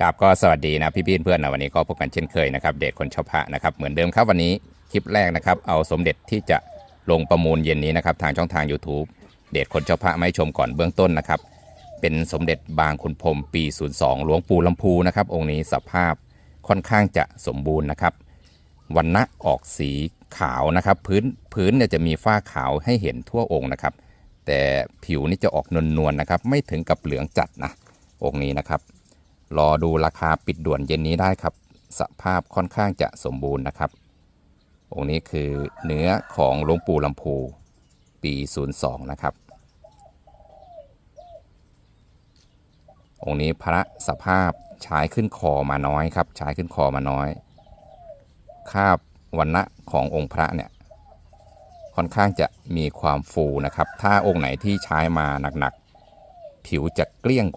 ครับก็สวัสดีนะพี่ๆเพื่อนๆนะวันนี้ก็พบกันเช่นเคยนะครับเดทคนชอบพระนะครับเหมือนเดิมครับวันนี้คลิปแรกนะครับเอาสมเด็จที่จะลงประมูลเย็นนี้นะครับทางช่องทาง YouTube เดทคนชอบพระไม่ชมก่อนเบื้องต้นนะครับเป็นสมเด็จบางขุนพรมปี 02 หลวงปู่ลำพูนะครับองค์นี้สภาพค่อนข้างจะสมบูรณ์นะครับวันณะออกสีขาวนะครับพื้นพื้นเนี่ยจะมีฝ้าขาวให้เห็นทั่วองค์นะครับ แต่ผิวนี่จะออกนวลๆนะครับไม่ถึงกับเหลืองจัดนะองค์นี้นะครับ รอดูราคาปิดด่วนเย็นนี้ได้ครับ สภาพค่อนข้างจะสมบูรณ์นะครับ องค์นี้คือเนื้อของหลวงปู่ลำพูปี 02 นะครับ องค์นี้พระสภาพใช้ขึ้นคอมาน้อยครับ ใช้ขึ้นคอมาน้อย คาบวันณะขององค์พระเนี่ยค่อนข้างจะมีความฟูนะครับ ถ้าองค์ไหนที่ใช้มาหนักๆ ผิวจะเกลี้ยง